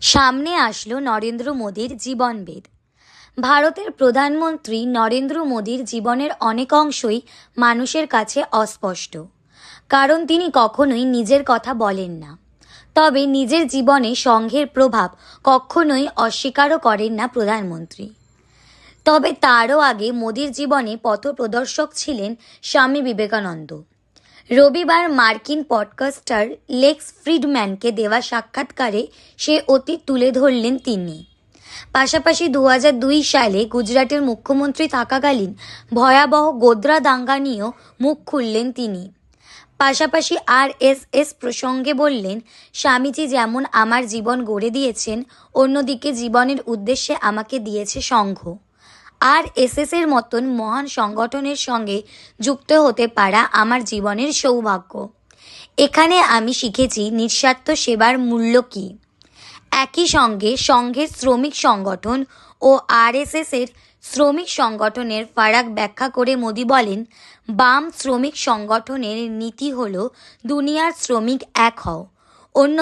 সামনে আসলো নরেন্দ্র মোদীর জীবনবেদ। ভারতের প্রধানমন্ত্রী নরেন্দ্র মোদীর জীবনের অনেক অংশই মানুষের কাছে অস্পষ্ট। কারণ তিনি কখনোই নিজের কথা বলেন না। তবে নিজের জীবনে সংঘের প্রভাব কখনোই অস্বীকারও করেন না প্রধানমন্ত্রী। তবে তারও আগে মোদীর জীবনে পথপ্রদর্শক ছিলেন স্বামী বিবেকানন্দ। রবিবার মার্কিন পডকাস্টার লেক্স ফ্রিডম্যানকে দেওয়া সাক্ষাৎকারে সে অতীত তুলে ধরলেন তিনি। পাশাপাশি দু সালে গুজরাটের মুখ্যমন্ত্রী থাকাকালীন ভয়াবহ গোদ্রা দাঙ্গা নিয়েও মুখ খুললেন তিনি। পাশাপাশি আর এস এস প্রসঙ্গে বললেন, স্বামীজি যেমন আমার জীবন গড়ে দিয়েছেন, অন্যদিকে জীবনের উদ্দেশ্যে আমাকে দিয়েছে সংঘ আর এসএস এর মতন মহান সংগঠনের সঙ্গে যুক্ত হতে পারা আমার জীবনের সৌভাগ্য। এখানে আমি শিখেছি নিঃস্বার্থ সেবার মূল্য কী। একই সঙ্গে সংঘের শ্রমিক সংগঠন ও আরএসএস এর শ্রমিক সংগঠনের ফারাক ব্যাখ্যা করে মোদি বলেন, বাম শ্রমিক সংগঠনের নীতি হল, দুনিয়ার শ্রমিক এক হও, অন্য